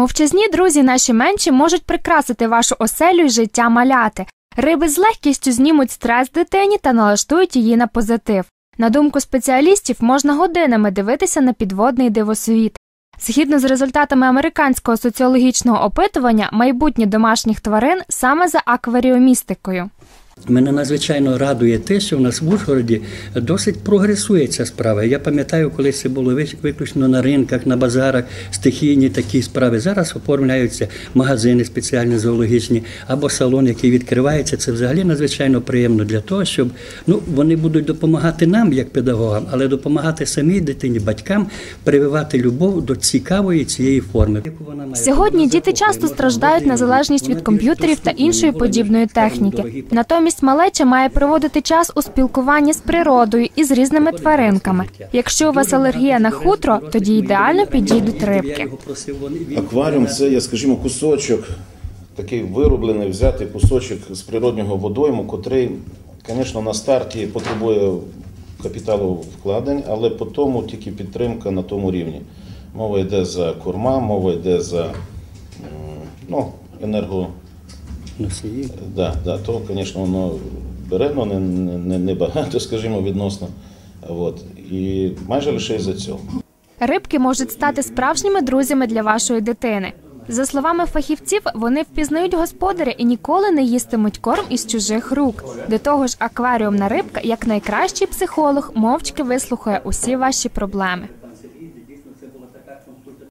Мовчазні друзі наші менші можуть прикрасити вашу оселю і життя маляти. Риби з легкістю знімуть стрес дитині та налаштують її на позитив. На думку спеціалістів, можна годинами дивитися на підводний дивосвіт. Згідно з результатами американського соціологічного опитування, майбутнє домашніх тварин саме за акваріомістикою. Мене надзвичайно радує те, що в нас в Ужгороді досить прогресує ця справа. Я пам'ятаю, коли це було виключно на ринках, на базарах, стихійні такі справи. Зараз оформляються магазини спеціальні зоологічні або салон, який відкривається. Це взагалі надзвичайно приємно для того, щоб ну вони будуть допомагати нам, як педагогам, але допомагати самій дитині, батькам прививати любов до цікавої цієї форми. Яку вона має. Сьогодні діти часто страждають на залежність від комп'ютерів та іншої подібної техніки. дорогі Натомість малеча має проводити час у спілкуванні з природою і з різними тваринками. Якщо у вас алергія на хутро, тоді ідеально підійдуть рибки. Акваріум це є, скажімо, кусочок, такий вироблений, взятий кусочок з природнього водойму, котрий, звісно, на старті потребує капіталу вкладень, але по тому тільки підтримка на тому рівні. Мова йде за корма, мова йде за ну, енерго. Носії. Да, да, то, звісно, воно бере, але не, не, не багато, скажімо, відносно. От. І майже лише із-за цього. Рибки можуть стати справжніми друзями для вашої дитини. За словами фахівців, вони впізнають господаря і ніколи не їстимуть корм із чужих рук. До того ж, акваріумна рибка, як найкращий психолог, мовчки вислухає усі ваші проблеми.